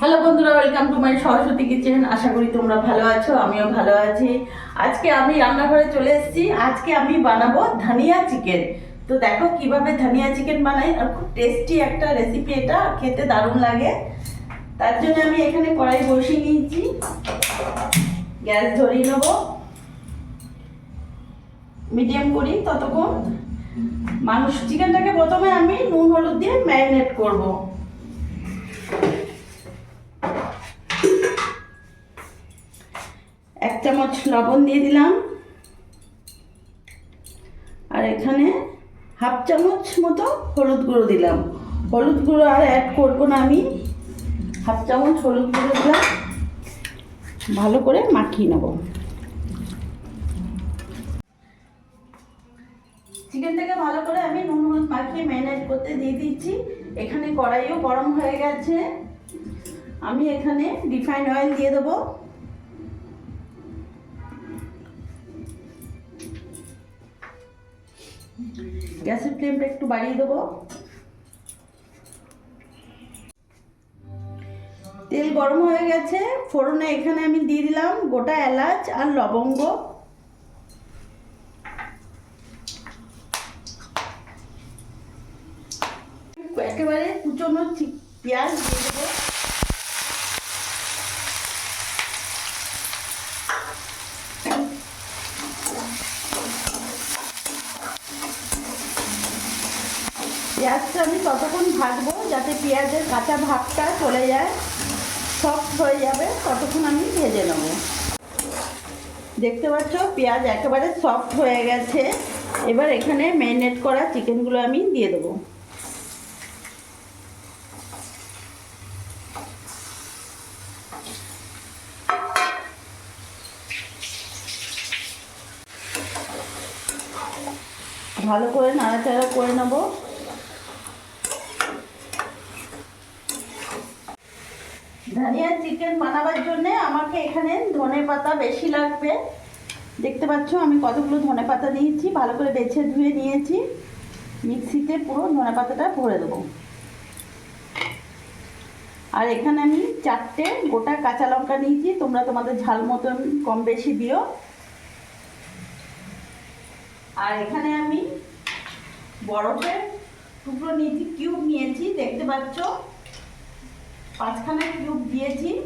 Hello বন্ধুরা welcome to my Saraswati kitchen আশা করি তোমরা ভালো আছো, আমিও ভালো আছি। আজকে আমি রান্নাঘরে চলে এসেছি। আজকে আমি বানাবো ধনিয়া চিকেন তো দেখো কীভাবে ধনিয়া চিকেন বানাই, আর খুব টেস্টি একটা রেসিপি এটা, খেতে দারুণ লাগে। তার জন্য আমি এখানে কড়াই বসিয়ে নিয়েছি। গ্যাস ধরিয়ে নেব। মিডিয়াম করি, ততক্ষণ মানুষ চিকেনটাকে প্রথমে আমি নুন, হলুদ দিয়ে ম্যারিনেট করব। এক চামচ লবণ দিয়ে দিলাম। আর এখানে হাফ চামচ মতো হলুদ গুঁড়ো দিলাম। হলুদ গুঁড়ো আর অ্যাড করব না আমি। হাফ চামচ হলুদ গুঁড়ো দিলাম। ভালো করে মাখিয়ে নেব। চিকেনটাকে ভালো করে আমি নুন হলুদ মাখিয়ে ম্যারিনেট করতে দিয়ে দিচ্ছি। এখানে কড়াইও গরম হয়ে গেছে। আমি এখানে রিফাইন্ড অয়েল দিয়ে দেবো। গ্যাসের ফ্লেমটা একটু বাড়িয়ে দেবো। তেল গরম হয়ে গেছে। ফোড়নে এখানে আমি দিয়ে দিলাম গোটা এলাচ আর লবঙ্গ। কুচনো পেঁয়াজ দিয়ে দেবো। পেঁয়াজটা আমি ততক্ষণ ভাজবো যাতে পেঁয়াজের কাঁচা ভাবটা চলে যায় সফট হয়ে যাবে, ততক্ষণ আমি ভেজে নেব। দেখতে পাচ্ছ, পেঁয়াজ একেবারে সফট হয়ে গেছে। এবার এখানে ম্যারিনেট করা চিকেনগুলো আমি দিয়ে দেবো। ভালো করে নাড়াচাড়া করে নেব। ধনিয়া চিকেন বানাবার জন্য আমাকে এখানে ধনে পাতা বেশি লাগবে। দেখতে পাচ্ছ আমি কতগুলো ধনে পাতা নিয়েছি, ভালো করে বেছে ধুয়ে নিয়েছি। মিক্সিতে পুরো ধনে পাতাটা ভরে দেবো। আর এখানে আমি চারটে গোটা কাঁচা লঙ্কা নিয়েছি, তোমরা তোমাদের ঝাল মতন কম বেশি দিও। আর এখানে আমি বরফের টুকরো নিয়েছি কিউব নিয়েছি, দেখতে পাচ্ছ? পাঁচখানা কিউব দিয়েছি।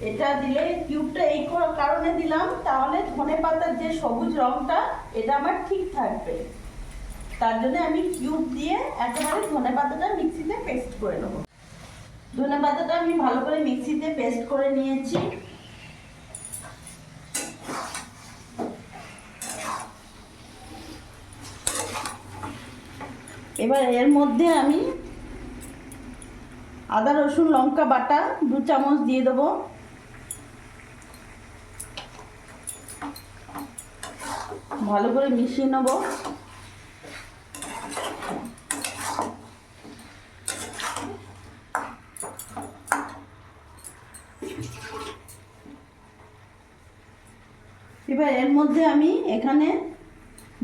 এটা দিলে কিউবটা এই কর- কারণে দিলাম, তাহলে ধনে পাতার যে সবুজ রংটা, এটা আমার ঠিক থাকবে। তার জন্য আমি কিউব দিয়ে একেবারে ধনে পাতাটা মিক্সিতে পেস্ট করে নেব। ধনে পাতাটা আমি ভালো করে মিক্সিতে পেস্ট করে নিয়েছি। এবার এর মধ্যে আমি আদা, রসুন, লঙ্কা বাটা, দু চামচ দিয়ে দেবো। ভালো করে মিশিয়ে নেব। এবার এর মধ্যে আমি এখানে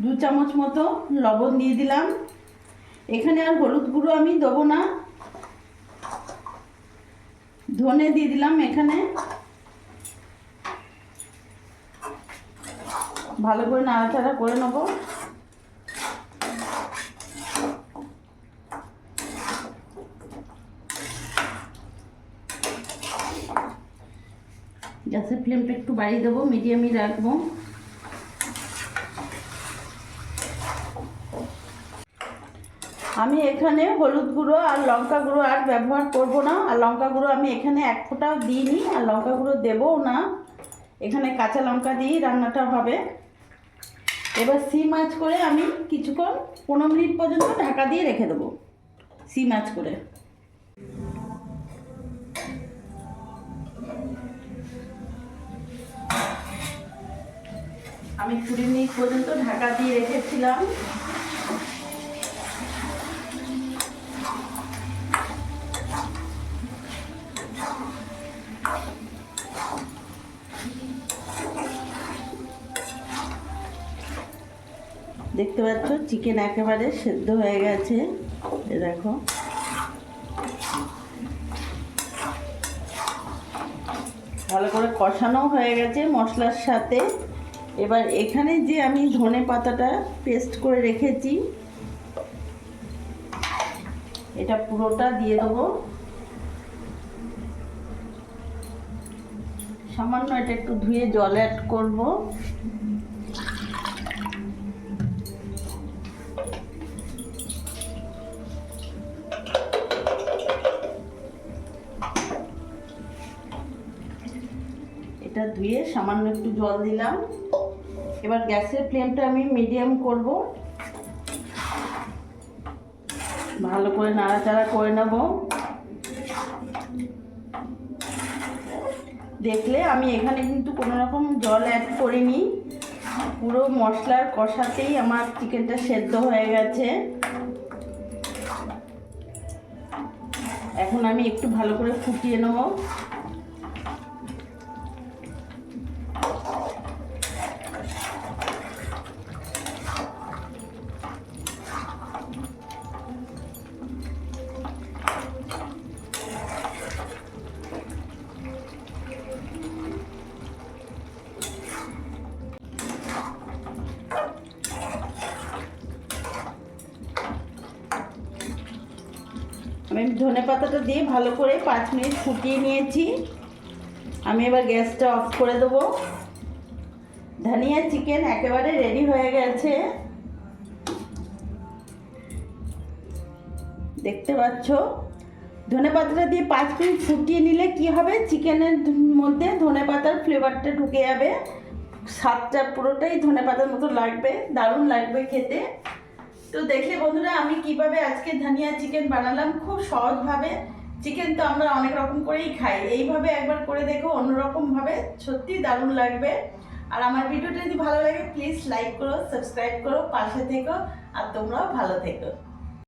দু চামচ মতো লবণ দিয়ে দিলাম। এখানে আর হলুদ গুঁড়ো আমি দেবো না। ধনে দিয়ে দিলাম এখানে। ভালো করে নাড়াচাড়া করে নেব। গ্যাসের ফ্লেমটা একটু বাড়িয়ে দেবো মিডিয়ামই রাখব। আমি এখানে হলুদ গুঁড়ো আর লঙ্কা গুঁড়ো আর ব্যবহার করব না। আর লঙ্কা গুঁড়ো আমি এখানে এক ফোঁটাও দিইনি, আর লঙ্কা গুঁড়ো দেবও না। এখানে কাঁচা লঙ্কা দিয়েই রান্নাটা হবে। এবার সিম আঁচ করে আমি কিছুক্ষণ, পনেরো মিনিট পর্যন্ত ঢাকা দিয়ে রেখে দেবো সিম আঁচ করে। আমি কুড়ি মিনিট পর্যন্ত ঢাকা দিয়ে রেখেছিলাম। দেখতে পাচ্ছ চিকেন একেবারে সেদ্ধ হয়ে গেছে। দেখো। ভালো করে কষানো হয়ে গেছে মশলার সাথে। এবার এখানে যে আমি ধনে পাতাটা পেস্ট করে রেখেছি, এটা পুরোটা দিয়ে দেবো। সামান্য এটা একটু ধুয়ে জল অ্যাড করব। ধুয়ে সামান্য একটু জল দিলাম। এবার গ্যাসের ফ্লেমটা আমি মিডিয়াম করব। ভালো করে নাড়াচাড়া করে নেব। দেখলে আমি এখানে কিন্তু কোনো রকম জল অ্যাড করিনি। পুরো মশলার কষাতেই আমার চিকেনটা সেদ্ধ হয়ে গেছে। এখন আমি একটু ভালো করে ফুটিয়ে নেব। আমি ধনে পাতাটা দিয়ে ভালো করে পাঁচ মিনিট ফুটিয়ে নিয়েছি। আমি এবার গ্যাসটা অফ করে দেবো। ধনিয়া চিকেন একেবারে রেডি হয়ে গেছে। দেখতে পাচ্ছ? ধনে পাতাটা দিয়ে পাঁচ মিনিট ফুটিয়ে নিলে কি হবে? চিকেনের মধ্যে ধনে পাতার ফ্লেভারটা ঢুকে যাবে। স্বাদটা পুরোটাই ধনে পাতার মতো লাগবে, দারুণ লাগবে খেতে। তো দেখলে বন্ধুরা, আমি কীভাবে আজকে ধনিয়া চিকেন বানালাম? খুব সহজভাবে। চিকেন তো আমরা অনেক রকম করেই খাই। এইভাবে একবার করে দেখো অন্যরকমভাবে সত্যি দারুণ লাগবে। আর আমার ভিডিওটা যদি ভালো লাগে প্লিজ লাইক করো সাবস্ক্রাইব করো, পাশে থেকো, আর তোমরাও ভালো থেকো।